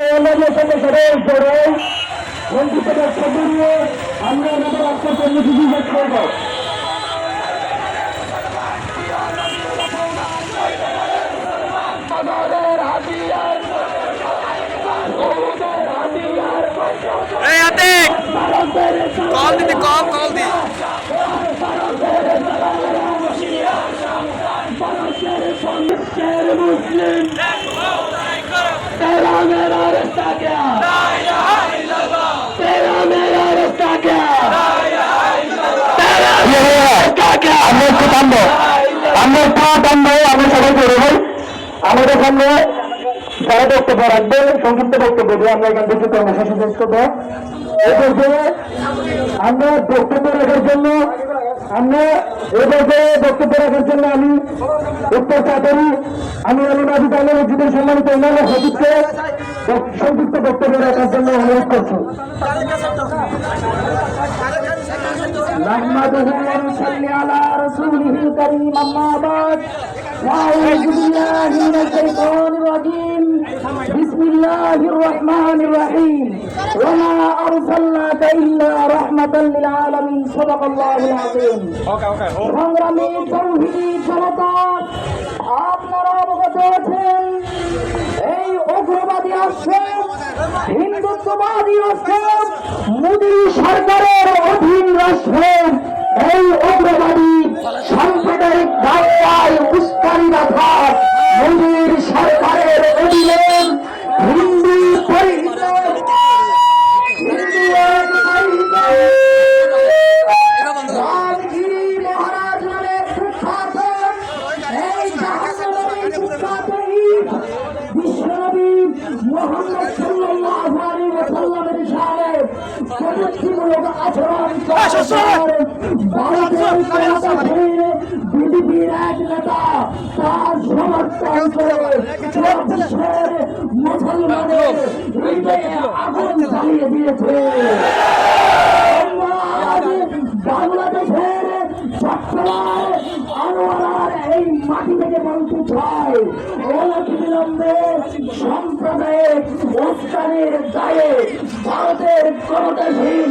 আমাদের সাথে সবাই জড়ো বন্ধুত্ব ব্যক্ত করিয়ে আমরা কল দিতে কল কল দি মুসলিম। तेरा मेरा रिश्ता क्या तेरा मेरा रिश्ता क्या तेरा मेरा रिश्ता क्या আমরা একটু থামবো আমরা একটু থামবো আমরা সবাই করে ভাই আমাদের সামনে যারা বক্তব্য রাখবে সংক্ষিপ্ত বক্তব্য দিয়ে আমরা এখান থেকে কর্মসূচি শেষ করবো এই পর্যায়ে আমরা বক্তব্য রাখার জন্য আমরা এই পর্যায়ে বক্তব্য রাখার জন্য আমি উত্তর চাকরি আমি আলিমাদি তালের জীবন সম্মানিত অন্যান্য সচিবকে সংক্ষিপ্ত বক্তব্য রাখার জন্য অনুরোধ করছি نحمده ونصلي على رسوله الكريم أما بعد وأعوذ بالله من الشيطان الرجيم بسم الله الرحمن الرحيم وما أرسلناك إلا رحمة للعالمين صدق الله العظيم সংগ্রামী তৌহিদি জনতা আপনারা অবগত আছেন এই উগ্রবাদী আশ্রম হিন্দুত্ববাদী আশ্রম মোদী সরকারের অধীন রাষ্ট্র এই উগ্রবাদী সাম্প্রদায়িক দাঙ্গায় বিশ্বনবী মোহাম্মদ সাল্লাল্লাহু তার সমর্থন করে মুসলমানের হৃদয়ে আগুন জ্বালিয়ে দিয়েছে। মাটি থেকে বিলম্বে সাম্প্রদায়িক উস্কানির দায়ে ভারতের ক্ষমতাসীন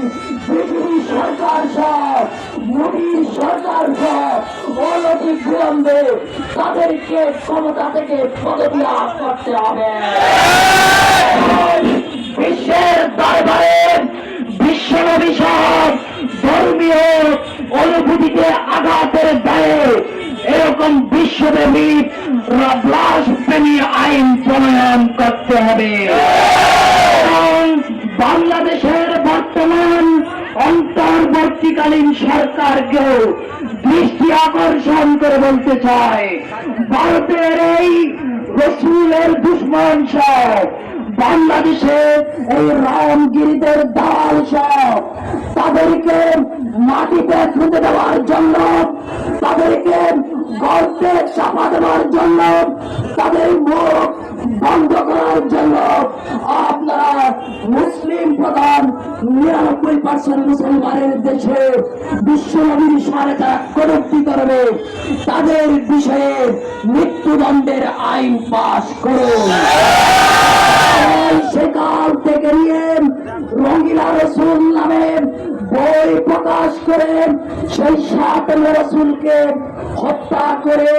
সরকার মোদী সরকার সহ অনতি বিলম্বে তাদেরকে ক্ষমতা থেকে পদত্যাগ করতে হবে। বিশ্বের দরবারে বিশ্বনবী ধর্মীয় অনুভূতিতে আঘাতের দায়ে এরকম বিশ্বব্যাপী প্রেমী আইন প্রণয়ন করতে হবে। বাংলাদেশের বর্তমান অন্তর্বর্তীকালীন সরকারকেও দৃষ্টি আকর্ষণ করে বলতে চায় ভারতের এই রসুলের দুশ্মন সব বাংলাদেশে এই রামগিরিদের দাল সব তাদেরকে মাটিতে খুঁজে দেওয়ার জন্য তাদেরকে গর্তে চাপা দেওয়ার জন্য, তাদের মুখ বন্ধ করার জন্য আপনারা মুসলিম প্রধান নিরানব্বই পার্সেন্ট মুসলমানের দেশে বিশ্বনবীর সারে তারা কটুক্তি করবে। তাদের বিষয়ে মৃত্যুদণ্ডের আইন পাশ করুন। সেকাল থেকে নিয়ে রঙ্গিলা রসুল নামে বই প্রকাশ করে সেই সাত রসুলকে হত্যা করে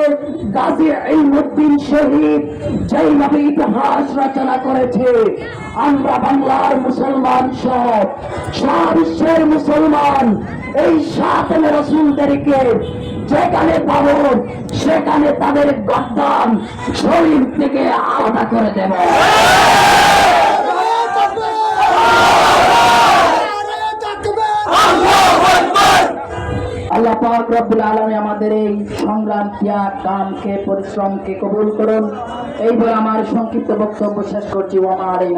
গাজী ইমুদ্দিন শহীদ যেইভাবে ইতিহাস রচনা করেছে। আমরা বাংলার মুসলমান সব, সারা বিশ্বের মুসলমান এই সাত রসুলদেরকে যেখানে পাবো, সেখানে তাদের গদ্দান শরীর থেকে আলাদা করে দেব। রব্বুল আলমে আমাদের এই সংগ্রাম ক্রিয়া কামকে, পরিশ্রমকে কবুল করুন। এইবার আমার সংক্ষিপ্ত বক্তব্য শেষ করছি। আমার এই